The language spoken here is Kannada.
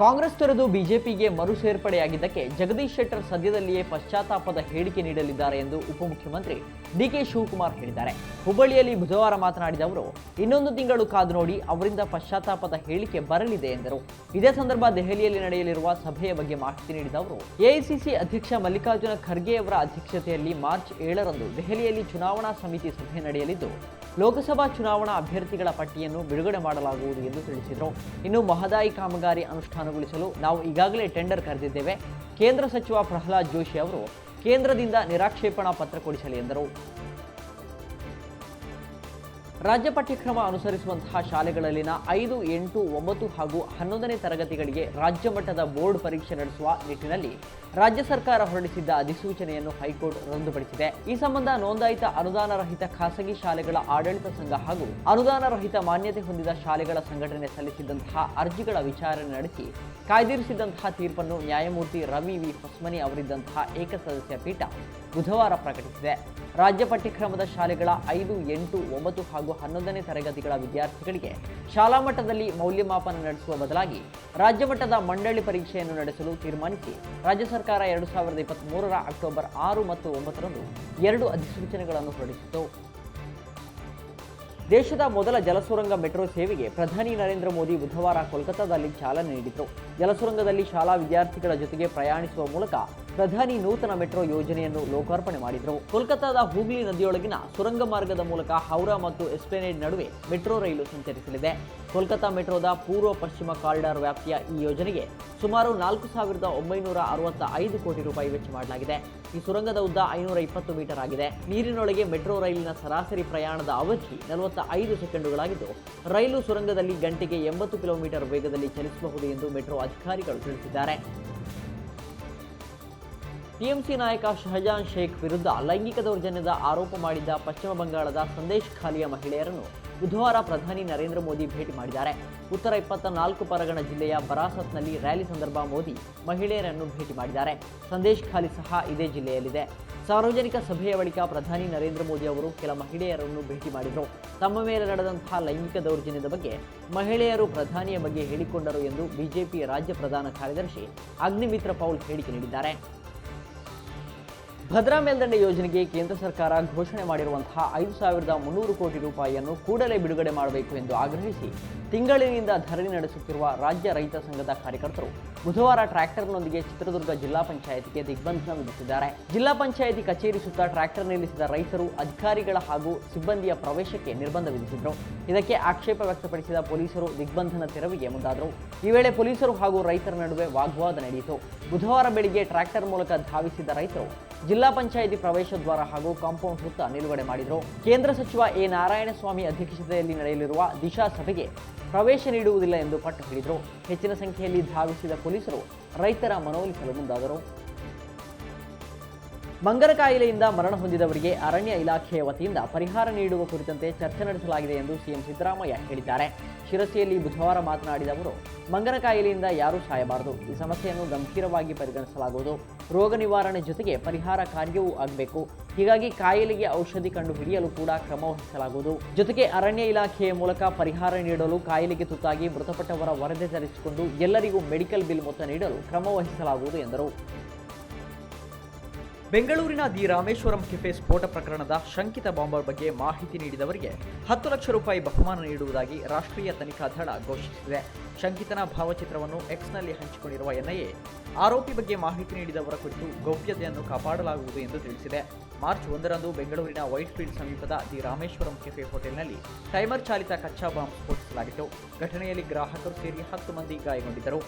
ಕಾಂಗ್ರೆಸ್ ತೊರೆದು ಬಿಜೆಪಿಗೆ ಮರು ಸೇರ್ಪಡೆಯಾಗಿದ್ದಕ್ಕೆ ಜಗದೀಶ್ ಶೆಟ್ಟರ್ ಸದ್ಯದಲ್ಲಿಯೇ ಪಶ್ಚಾತ್ತಾಪದ ಹೇಳಿಕೆ ನೀಡಲಿದ್ದಾರೆ ಎಂದು ಉಪಮುಖ್ಯಮಂತ್ರಿ ಡಿಕೆ ಶಿವಕುಮಾರ್ ಹೇಳಿದ್ದಾರೆ. ಹುಬ್ಬಳ್ಳಿಯಲ್ಲಿ ಬುಧವಾರ ಮಾತನಾಡಿದ ಅವರು, ಇನ್ನೊಂದು ತಿಂಗಳು ಕಾದು ನೋಡಿ ಅವರಿಂದ ಪಶ್ಚಾತ್ತಾಪದ ಹೇಳಿಕೆ ಬರಲಿದೆ ಎಂದರು. ಇದೇ ಸಂದರ್ಭ ದೆಹಲಿಯಲ್ಲಿ ನಡೆಯಲಿರುವ ಸಭೆಯ ಬಗ್ಗೆ ಮಾಹಿತಿ ನೀಡಿದ ಅವರು, ಎಐಸಿಸಿ ಅಧ್ಯಕ್ಷ ಮಲ್ಲಿಕಾರ್ಜುನ ಖರ್ಗೆ ಅವರ ಅಧ್ಯಕ್ಷತೆಯಲ್ಲಿ ಮಾರ್ಚ್ ಏಳರಂದು ದೆಹಲಿಯಲ್ಲಿ ಚುನಾವಣಾ ಸಮಿತಿ ಸಭೆ ನಡೆಯಲಿದ್ದು, ಲೋಕಸಭಾ ಚುನಾವಣಾ ಅಭ್ಯರ್ಥಿಗಳ ಪಟ್ಟಿಯನ್ನು ಬಿಡುಗಡೆ ಮಾಡಲಾಗುವುದು ಎಂದು ತಿಳಿಸಿದರು. ಇನ್ನು ಮಹದಾಯಿ ಕಾಮಗಾರಿ ಅನುಷ್ಠಾನಗೊಳಿಸಲು ನಾವು ಈಗಾಗಲೇ ಟೆಂಡರ್ ಕರೆದಿದ್ದೇವೆ. ಕೇಂದ್ರ ಸಚಿವ ಪ್ರಹ್ಲಾದ್ ಜೋಶಿ ಅವರು ಕೇಂದ್ರದಿಂದ ನಿರಾಕ್ಷೇಪಣಾ ಪತ್ರ ಕೊಡಿಸಲಿ ಎಂದರು. ರಾಜ್ಯ ಪಠ್ಯಕ್ರಮ ಅನುಸರಿಸುವಂತಹ ಶಾಲೆಗಳಲ್ಲಿನ ಐದು, ಎಂಟು, ಒಂಬತ್ತು ಹಾಗೂ ಹನ್ನೊಂದನೇ ತರಗತಿಗಳಿಗೆ ರಾಜ್ಯ ಮಟ್ಟದ ಬೋರ್ಡ್ ಪರೀಕ್ಷೆ ನಡೆಸುವ ನಿಟ್ಟಿನಲ್ಲಿ ರಾಜ್ಯ ಸರ್ಕಾರ ಹೊರಡಿಸಿದ್ದ ಅಧಿಸೂಚನೆಯನ್ನು ಹೈಕೋರ್ಟ್ ರದ್ದುಪಡಿಸಿದೆ. ಈ ಸಂಬಂಧ ನೋಂದಾಯಿತ ಅನುದಾನ ರಹಿತ ಖಾಸಗಿ ಶಾಲೆಗಳ ಆಡಳಿತ ಸಂಘ ಹಾಗೂ ಅನುದಾನ ರಹಿತ ಮಾನ್ಯತೆ ಹೊಂದಿದ ಶಾಲೆಗಳ ಸಂಘಟನೆ ಸಲ್ಲಿಸಿದಂತಹ ಅರ್ಜಿಗಳ ವಿಚಾರಣೆ ನಡೆಸಿ ಕಾಯ್ದಿರಿಸಿದಂತಹ ತೀರ್ಪನ್ನು ನ್ಯಾಯಮೂರ್ತಿ ರವಿ ವಿ ಹೊಸ್ಮನಿ ಅವರಿದ್ದಂತಹ ಏಕಸದಸ್ಯ ಪೀಠ ಬುಧವಾರ ಪ್ರಕಟಿಸಿದೆ. ರಾಜ್ಯ ಪಠ್ಯಕ್ರಮದ ಶಾಲೆಗಳ ಐದು, ಎಂಟು, ಒಂಬತ್ತು ಹಾಗೂ ಹನ್ನೊಂದನೇ ತರಗತಿಗಳ ವಿದ್ಯಾರ್ಥಿಗಳಿಗೆ ಶಾಲಾ ಮಟ್ಟದಲ್ಲಿ ಮೌಲ್ಯಮಾಪನ ನಡೆಸುವ ಬದಲಾಗಿ ರಾಜ್ಯ ಮಟ್ಟದ ಮಂಡಳಿ ಪರೀಕ್ಷೆಯನ್ನು ನಡೆಸಲು ತೀರ್ಮಾನಿಸಿ ರಾಜ್ಯ ಸರ್ಕಾರ ಎರಡು ಸಾವಿರದ ಇಪ್ಪತ್ತ್ಮೂರರ ಅಕ್ಟೋಬರ್ ಆರು ಮತ್ತು ಒಂಬತ್ತರಂದು ಎರಡು ಅಧಿಸೂಚನೆಗಳನ್ನು ಹೊರಡಿಸಿತು ದೇಶದ ಮೊದಲ ಜಲಸುರಂಗ ಮೆಟ್ರೋ ಸೇವೆಗೆ ಪ್ರಧಾನಿ ನರೇಂದ್ರ ಮೋದಿ ಬುಧವಾರ ಕೋಲ್ಕತ್ತಾದಲ್ಲಿ ಚಾಲನೆ ನೀಡಿದರು. ಜಲಸುರಂಗದಲ್ಲಿ ಶಾಲಾ ವಿದ್ಯಾರ್ಥಿಗಳ ಜೊತೆಗೆ ಪ್ರಯಾಣಿಸುವ ಮೂಲಕ ಪ್ರಧಾನಿ ನೂತನ ಮೆಟ್ರೋ ಯೋಜನೆಯನ್ನು ಲೋಕಾರ್ಪಣೆ ಮಾಡಿದರು. ಕೋಲ್ಕತ್ತಾದ ಹೂಗ್ಲಿ ನದಿಯೊಳಗಿನ ಸುರಂಗ ಮಾರ್ಗದ ಮೂಲಕ ಹೌರಾ ಮತ್ತು ಎಸ್ಪ್ಲೇನೇಡ್ ನಡುವೆ ಮೆಟ್ರೋ ರೈಲು ಸಂಚರಿಸಲಿದೆ. ಕೋಲ್ಕತ್ತಾ ಮೆಟ್ರೋದ ಪೂರ್ವ ಪಶ್ಚಿಮ ಕಾರಿಡಾರ್ ವ್ಯಾಪ್ತಿಯ ಈ ಯೋಜನೆಗೆ ಸುಮಾರು ನಾಲ್ಕು ಸಾವಿರದ ಒಂಬೈನೂರ ಅರವತ್ತ ಐದು ಕೋಟಿ ರೂಪಾಯಿ ವೆಚ್ಚ ಮಾಡಲಾಗಿದೆ. ಈ ಸುರಂಗದ ಉದ್ದ ಐನೂರ ಇಪ್ಪತ್ತು ಮೀಟರ್ ಆಗಿದೆ. ನೀರಿನೊಳಗೆ ಮೆಟ್ರೋ ರೈಲಿನ ಸರಾಸರಿ ಪ್ರಯಾಣದ ಅವಧಿ ನಲವತ್ತ ಐದು ಸೆಕೆಂಡುಗಳಾಗಿದ್ದು, ರೈಲು ಸುರಂಗದಲ್ಲಿ ಗಂಟೆಗೆ ಎಂಬತ್ತು ಕಿಲೋಮೀಟರ್ ವೇಗದಲ್ಲಿ ಚಲಿಸಬಹುದು ಎಂದು ಮೆಟ್ರೋ ಅಧಿಕಾರಿಗಳು ತಿಳಿಸಿದ್ದಾರೆ. ಟಿಎಂಸಿ ನಾಯಕ ಶಹಜಾನ್ ಶೇಖ್ ವಿರುದ್ಧ ಲೈಂಗಿಕ ದೌರ್ಜನ್ಯದ ಆರೋಪ ಮಾಡಿದ್ದ ಪಶ್ಚಿಮ ಬಂಗಾಳದ ಸಂದೇಶ್ ಖಾಲಿಯ ಮಹಿಳೆಯರನ್ನು ಬುಧವಾರ ಪ್ರಧಾನಿ ನರೇಂದ್ರ ಮೋದಿ ಭೇಟಿ ಮಾಡಿದ್ದಾರೆ. ಉತ್ತರ ಇಪ್ಪತ್ತ ನಾಲ್ಕು ಪರಗಣ ಜಿಲ್ಲೆಯ ಬರಾಸತ್ನಲ್ಲಿ ರ್ಯಾಲಿ ಸಂದರ್ಭ ಮೋದಿ ಮಹಿಳೆಯರನ್ನು ಭೇಟಿ ಮಾಡಿದ್ದಾರೆ. ಸಂದೇಶ್ ಖಾಲಿ ಸಹ ಇದೇ ಜಿಲ್ಲೆಯಲ್ಲಿದೆ. ಸಾರ್ವಜನಿಕ ಸಭೆಯ ಬಳಿಕ ಪ್ರಧಾನಿ ನರೇಂದ್ರ ಮೋದಿ ಅವರು ಕೆಲ ಮಹಿಳೆಯರನ್ನು ಭೇಟಿ ಮಾಡಿದರು. ತಮ್ಮ ಮೇಲೆ ನಡೆದಂತಹ ಲೈಂಗಿಕ ದೌರ್ಜನ್ಯದ ಬಗ್ಗೆ ಮಹಿಳೆಯರು ಪ್ರಧಾನಿಯ ಬಗ್ಗೆ ಹೇಳಿಕೊಂಡರು ಎಂದು ಬಿಜೆಪಿ ರಾಜ್ಯ ಪ್ರಧಾನ ಕಾರ್ಯದರ್ಶಿ ಅಗ್ನಿಮಿತ್ರ ಪೌಲ್ ಹೇಳಿಕೆ ನೀಡಿದ್ದಾರೆ. ಭದ್ರಾ ಮೇಲ್ದಂಡೆ ಯೋಜನೆಗೆ ಕೇಂದ್ರ ಸರ್ಕಾರ ಘೋಷಣೆ ಮಾಡಿರುವಂತಹ ಐದು ಸಾವಿರದ ಮುನ್ನೂರು ಕೋಟಿ ರೂಪಾಯಿಯನ್ನು ಕೂಡಲೇ ಬಿಡುಗಡೆ ಮಾಡಬೇಕು ಎಂದು ಆಗ್ರಹಿಸಿ ತಿಂಗಳಿನಿಂದ ಧರಣಿ ನಡೆಸುತ್ತಿರುವ ರಾಜ್ಯ ರೈತ ಸಂಘದ ಕಾರ್ಯಕರ್ತರು ಬುಧವಾರ ಟ್ರ್ಯಾಕ್ಟರ್ನೊಂದಿಗೆ ಚಿತ್ರದುರ್ಗ ಜಿಲ್ಲಾ ಪಂಚಾಯತಿಗೆ ದಿಗ್ಬಂಧನ ವಿಧಿಸಿದ್ದಾರೆ. ಜಿಲ್ಲಾ ಪಂಚಾಯತಿ ಕಚೇರಿ ಸುತ್ತ ಟ್ರ್ಯಾಕ್ಟರ್ ನಿಲ್ಲಿಸಿದ ರೈತರು, ಅಧಿಕಾರಿಗಳ ಹಾಗೂ ಸಿಬ್ಬಂದಿಯ ಪ್ರವೇಶಕ್ಕೆ ನಿರ್ಬಂಧ ವಿಧಿಸಿದರು. ಇದಕ್ಕೆ ಆಕ್ಷೇಪ ವ್ಯಕ್ತಪಡಿಸಿದ ಪೊಲೀಸರು ದಿಗ್ಬಂಧನ ತೆರವಿಗೆ ಮುಂದಾದರು. ಈ ವೇಳೆ ಪೊಲೀಸರು ಹಾಗೂ ರೈತರ ನಡುವೆ ವಾಗ್ವಾದ ನಡೆಯಿತು. ಬುಧವಾರ ಬೆಳಿಗ್ಗೆ ಟ್ರ್ಯಾಕ್ಟರ್ ಮೂಲಕ ಧಾವಿಸಿದ ರೈತರು ಜಿಲ್ಲಾ ಪಂಚಾಯಿತಿ ಪ್ರವೇಶ ದ್ವಾರ ಹಾಗೂ ಕಾಂಪೌಂಡ್ ಸುತ್ತ ನಿಲುಗಡೆ ಮಾಡಿದರು. ಕೇಂದ್ರ ಸಚಿವ ಎ. ನಾರಾಯಣಸ್ವಾಮಿ ಅಧ್ಯಕ್ಷತೆಯಲ್ಲಿ ನಡೆಯಲಿರುವ ದಿಶಾ ಸಭೆಗೆ ಪ್ರವೇಶ ನೀಡುವುದಿಲ್ಲ ಎಂದು ಪಟ್ಟು ಹಿಡಿದರು. ಹೆಚ್ಚಿನ ಸಂಖ್ಯೆಯಲ್ಲಿ ಧಾವಿಸಿದ ಪೊಲೀಸರು ರೈತರ ಮನವೊಲಿಸಲು ಮುಂದಾದರು. ಮಂಗನ ಕಾಯಿಲೆಯಿಂದ ಮರಣ ಹೊಂದಿದವರಿಗೆ ಅರಣ್ಯ ಇಲಾಖೆಯ ವತಿಯಿಂದ ಪರಿಹಾರ ನೀಡುವ ಕುರಿತಂತೆ ಚರ್ಚೆ ನಡೆಸಲಾಗಿದೆ ಎಂದು ಸಿಎಂ ಸಿದ್ದರಾಮಯ್ಯ ಹೇಳಿದ್ದಾರೆ. ಶಿರಸಿಯಲ್ಲಿ ಬುಧವಾರ ಮಾತನಾಡಿದ ಅವರು ಮಂಗನ ಕಾಯಿಲೆಯಿಂದ ಯಾರೂ ಸಾಯಬಾರದು. ಈ ಸಮಸ್ಯೆಯನ್ನು ಗಂಭೀರವಾಗಿ ಪರಿಗಣಿಸಲಾಗುವುದು. ರೋಗ ನಿವಾರಣೆ ಜೊತೆಗೆ ಪರಿಹಾರ ಕಾರ್ಯವೂ ಆಗಬೇಕು. ಹೀಗಾಗಿ ಕಾಯಿಲೆಗೆ ಔಷಧಿ ಕಂಡು ಹಿಡಿಯಲು ಕೂಡ ಕ್ರಮ ವಹಿಸಲಾಗುವುದು. ಜೊತೆಗೆ ಅರಣ್ಯ ಇಲಾಖೆಯ ಮೂಲಕ ಪರಿಹಾರ ನೀಡಲು ಕಾಯಿಲೆಗೆ ತುತ್ತಾಗಿ ಮೃತಪಟ್ಟವರ ವರದಿ ತರಿಸಿಕೊಂಡು ಎಲ್ಲರಿಗೂ ಮೆಡಿಕಲ್ ಬಿಲ್ ಮೊತ್ತ ನೀಡಲು ಕ್ರಮ ವಹಿಸಲಾಗುವುದು ಎಂದರು. ಬೆಂಗಳೂರಿನ ದಿ ರಾಮೇಶ್ವರಂ ಕೆಫೆ ಸ್ಫೋಟ ಪ್ರಕರಣದ ಶಂಕಿತ ಬಾಂಬರ್ ಬಗ್ಗೆ ಮಾಹಿತಿ ನೀಡಿದವರಿಗೆ ಹತ್ತು ಲಕ್ಷ ರೂಪಾಯಿ ಬಹುಮಾನ ನೀಡುವುದಾಗಿ ರಾಷ್ಟ್ರೀಯ ತನಿಖಾ ದಳ ಘೋಷಿಸಿದೆ. ಶಂಕಿತನ ಭಾವಚಿತ್ರವನ್ನು ಎಕ್ಸ್ನಲ್ಲಿ ಹಂಚಿಕೊಂಡಿರುವ ಎನ್ಐಎ ಆರೋಪಿ ಬಗ್ಗೆ ಮಾಹಿತಿ ನೀಡಿದವರ ಕುರಿತು ಗೌಪ್ಯತೆಯನ್ನು ಕಾಪಾಡಲಾಗುವುದು ಎಂದು ತಿಳಿಸಿದೆ. ಮಾರ್ಚ್ ಒಂದರಂದು ಬೆಂಗಳೂರಿನ ವೈಟ್ ಫೀಲ್ಡ್ ಸಮೀಪದ ದಿ ರಾಮೇಶ್ವರಂ ಕೆಫೆ ಹೋಟೆಲ್ನಲ್ಲಿ ಟೈಮರ್ ಚಾಲಿತ ಕಚ್ಚಾ ಬಾಂಬ್ ಸ್ಫೋಟಿಸಲಾಗಿತ್ತು. ಘಟನೆಯಲ್ಲಿ ಗ್ರಾಹಕರು ಸೇರಿ ಹತ್ತು ಮಂದಿ ಗಾಯಗೊಂಡಿದ್ದರು.